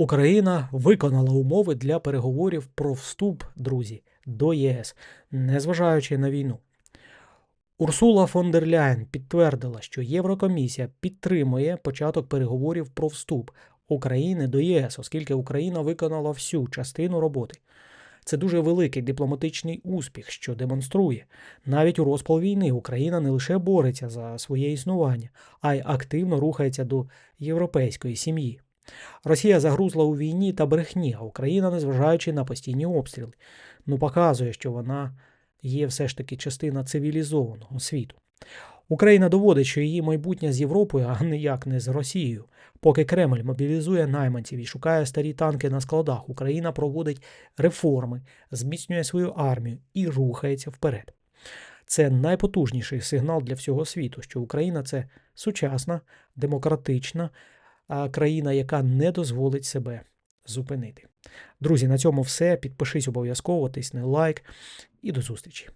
Україна виконала умови для переговорів про вступ, друзі, до ЄС, незважаючи на війну. Урсула фон дер Ляєн підтвердила, що Єврокомісія підтримує початок переговорів про вступ України до ЄС, оскільки Україна виконала всю частину роботи. Це дуже великий дипломатичний успіх, що демонструє, навіть у розпал війни Україна не лише бореться за своє існування, а й активно рухається до європейської сім'ї. Росія загрузла у війні та брехні, а Україна, незважаючи на постійні обстріли, ну показує, що вона є все ж таки частина цивілізованого світу. Україна доводить, що її майбутнє з Європою, а ніяк не з Росією. Поки Кремль мобілізує найманців і шукає старі танки на складах, Україна проводить реформи, зміцнює свою армію і рухається вперед. Це найпотужніший сигнал для всього світу, що Україна це сучасна, демократична країна, яка не дозволить себе зупинити. Друзі, на цьому все. Підпишись обов'язково, тисни лайк і до зустрічі.